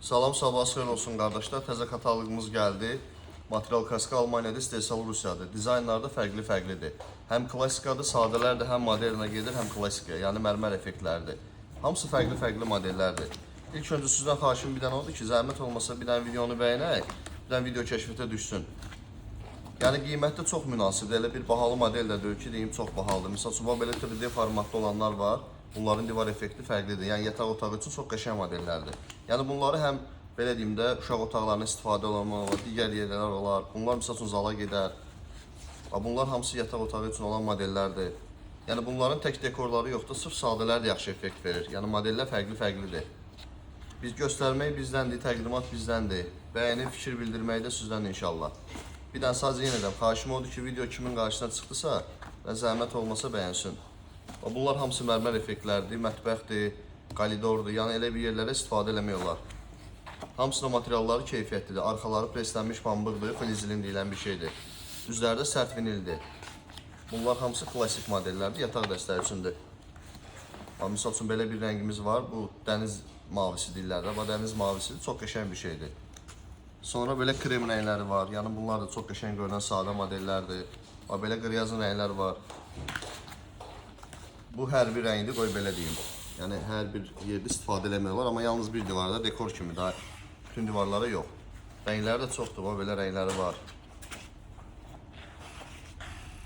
Salam sabahınız xeyir olsun qardaşlar. Təzə kataloqumuz gəldi. Material kaska Almaniyada, istehsal Rusiyada. Dizaynları da fərqli-fərqlidir. Həm klassikadır, sadələrdir, həm modernə gedir, həm klassikaya, yəni mərmər effektləridir. Hamısı fərqli-fərqli modellərdir. İlk öncə sizdən xahişim bir dənə odur ki, zəhmət olmasa bir dənə videonu bəyənək, bir dənə video kəşfətə düşsün. Yəni qiymətdə çox münasibdir. Elə bir bahalı model də deyil ki, deyim çox bahalıdır. Məsəl üçün, bu belə 3D formatda olanlar var. Bunların divar effekti fərqlidir. Yəni yataq otağı üçün çox qəşəng modellərdir. Yəni bunları həm belə deyim də uşaq otaqlarına istifadə olunmaq olar, digər yerlər olar. Bunlar məsəl üçün zala gedər. Bunlar hamısı yataq otağı üçün olan modellərdir. Yəni bunların tək dekorları yoxdur, sırf sadələr də yaxşı effekt verir. Yəni modellər fərqli-fərqlidir. Biz göstərmək bizdəndir, təqdimat bizdəndir. Bəyənib fikir bildirmək də sizdən inşallah. Bir dənə sadəcə yenə də xahişim ki, video kimin qarşısına çıxdısa və zəhmət olmasa bəyənsin. Bunlar hamısı mərmər effektlərdir, mətbəxdir, qalidordur. Yəni elə bir yerlərə istifadə eləmək olar. Hamısının materialları keyfiyyətlidir. Arxaları preslənmiş pambıqdır, flizilin deyilən bir şeydir. Üzləri də sərt vinildir. Bunlar hamısı klassik modellərdir, yataq dəstəyi üçündür. Misal üçün belə bir rəngimiz var. Bu dəniz mavisi deyirlər də. Bu dəniz mavisidir. Çox qəşəng bir şeydir. Sonra belə krem rəngləri var. Yəni bunlar da çox qəşəng görünən sadə modellərdir. Ha, belə qriyazın rəngləri var. Bu hər bir rəngdir, qoy belə deyim. Yəni hər bir yerdə istifadə eləmək olar, amma yalnız bir divarda dekor kimi daha bütün divarlara yox. Rəngləri də çoxdur, bax belə rəngləri var.